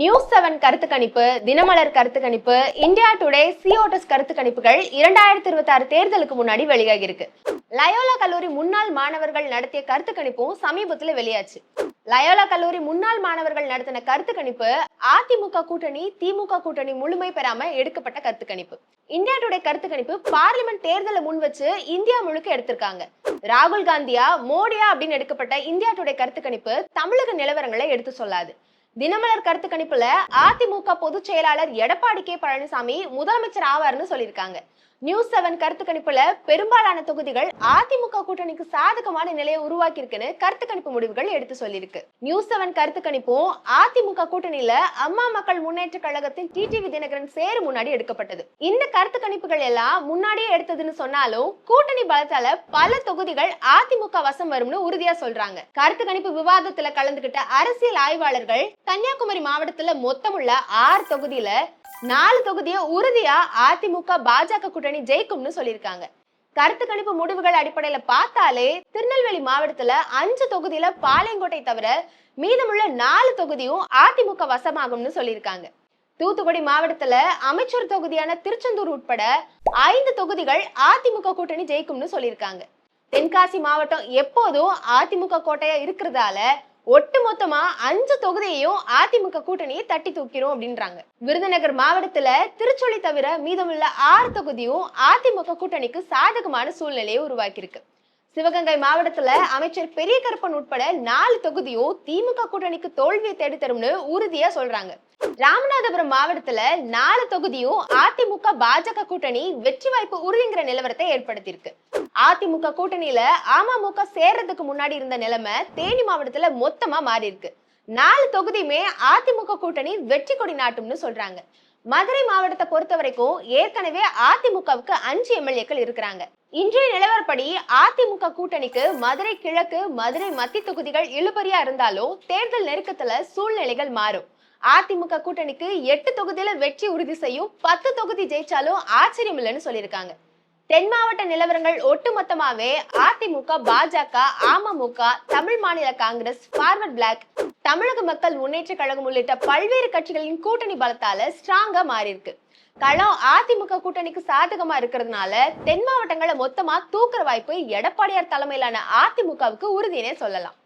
News seven கருத்து கணிப்பு தினமலர் கருத்து கணிப்பு இந்தியா டுடே சிஓடஸ் கருத்து கணிப்புகள் இரண்டாயிரத்தி இருபத்தி ஆறு தேர்தலுக்கு முன்னாடி வெளியாகி இருக்கு லயோலா கல்லூரி முன்னாள் மாணவர்கள் நடத்திய கருத்து கணிப்பும் சமீபத்துல வெளியாச்சு. லயோலா கல்லூரி முன்னாள் மாணவர்கள் நடத்தின கருத்து கணிப்பு அதிமுக கூட்டணி திமுக கூட்டணி முழுமை பெறாம எடுக்கப்பட்ட கருத்து கணிப்பு. இந்தியா டுடே கருத்து கணிப்பு பார்லிமெண்ட் தேர்தலை முன் வச்சு இந்தியா முழுக்க எடுத்திருக்காங்க. ராகுல் காந்தியா மோடியா அப்படின்னு எடுக்கப்பட்ட இந்தியா டுடே கருத்து கணிப்பு தமிழக நிலவரங்களை எடுத்து சொல்லாது. தினமலர் கருத்து கணிப்புல அதிமுக பொதுச் செயலாளர் எடப்பாடி கே பழனிசாமி முதலமைச்சர் ஆவார்னு சொல்லியிருக்காங்க. நியூஸ் செவன் கருத்து கணிப்புல பெரும்பாலான தொகுதிகள் அதிமுக கூட்டணிக்கு சாதகமான நிலையை உருவாக்கி இருக்குன்னு கருத்து கணிப்பு முடிவுகள் எடுத்து சொல்லியிருக்கு. நியூஸ் செவன் கருத்து கணிப்பும் அதிமுக கூட்டணியில அம்மா மக்கள் முன்னேற்ற கழகத்தின் டிடிவி தினகரன் சேரு முன்னாடி எடுக்கப்பட்டது. இந்த கருத்து கணிப்புகள் எல்லாம் முன்னாடியே எடுத்ததுன்னு சொன்னாலும் கூட்டணி பலத்தால பல தொகுதிகள் அதிமுக வசம் வரும்னு உறுதியா சொல்றாங்க. கருத்து கணிப்பு விவாதத்துல கலந்துகிட்ட அரசியல் ஆய்வாளர்கள் கன்னியாகுமரி மாவட்டத்துல மொத்தமுள்ள ஆறு தொகுதியில நாலு தொகுதியை உறுதியா அதிமுக பாஜக கூட்டணி ஜெயிக்கும்னு சொல்லியிருக்காங்க. கருத்து கணிப்பு முடிவுகள் அடிப்படையில பார்த்தாலே திருநெல்வேலி மாவட்டத்துல அஞ்சு தொகுதியில பாளையங்கோட்டை தவிர மீதமுள்ள நாலு தொகுதியும் அதிமுக வசமாகும்னு சொல்லியிருக்காங்க. தூத்துக்குடி மாவட்டத்துல அமைச்சர் தொகுதியான திருச்செந்தூர் உட்பட ஐந்து தொகுதிகள் அதிமுக கூட்டணி ஜெயிக்கும்னு சொல்லியிருக்காங்க. தென்காசி மாவட்டம் எப்போதும் அதிமுக கோட்டையா இருக்கிறதால ஒட்டுமொத்தமா அஞ்சு தொகுதியையும் அதிமுக கூட்டணியை தட்டி தூக்கிறோம் அப்படின்றாங்க. விருதுநகர் மாவட்டத்துல திருச்சொலி தவிர மீதமுள்ள ஆறு தொகுதியும் அதிமுக கூட்டணிக்கு சாதகமான சூழ்நிலையை உருவாக்கியிருக்கு. சிவகங்கை மாவட்டத்துல அமைச்சர் பெரிய கருப்பன் உட்பட நாலு தொகுதியும் திமுக கூட்டணிக்கு தோல்வியை தேடி தரும்னு உறுதியா சொல்றாங்க. ராமநாதபுரம் மாவட்டத்துல நாலு தொகுதியும் அதிமுக பாஜக கூட்டணி வெற்றி வாய்ப்பு உறுதிங்கிற நிலவரத்தை ஏற்படுத்தியிருக்கு. அதிமுக கூட்டணியில அமமுக சேர்றதுக்கு முன்னாடி இருந்த நிலைமை தேனி மாவட்டத்துல மொத்தமா மாறி இருக்கு நாலு தொகுதியுமே அதிமுக கூட்டணி வெற்றி கொடி நாட்டும்னு சொல்றாங்க. மதுரை மாவட்டத்தை பொறுத்த வரைக்கும் ஏற்கனவே அதிமுகவுக்கு அஞ்சு எம்எல்ஏக்கள் இருக்கிறாங்க. இன்றைய நிலவரப்படி அதிமுக கூட்டணிக்கு மதுரை கிழக்கு மதுரை மத்திய தொகுதிகள் இழுபறியா இருந்தாலும் தேர்தல் நெருக்கத்துல சூழ்நிலைகள் மாறும். அதிமுக கூட்டணிக்கு எட்டு தொகுதியில வெற்றி உறுதி செய்யும் பத்து தொகுதி ஜெயிச்சாலும் ஆச்சரியம் இல்லைன்னு சொல்லியிருக்காங்க. தென் மாவட்ட நிலவரங்கள் ஒட்டுமொத்தமாவே அதிமுக பாஜக அமமுக தமிழ் மாநில காங்கிரஸ் ஃபார்வர்ட் பிளாக் தமிழக மக்கள் முன்னேற்ற கழகம் உள்ளிட்ட பல்வேறு கட்சிகளின் கூட்டணி பலத்தால ஸ்ட்ராங்கா மாறி இருக்கு களம் அதிமுக கூட்டணிக்கு சாதகமா இருக்கிறதுனால தென் மாவட்டங்களை மொத்தமா தூக்குற வாய்ப்பு எடப்பாடியார் தலைமையிலான அதிமுகவுக்கு உறுதினே சொல்லலாம்.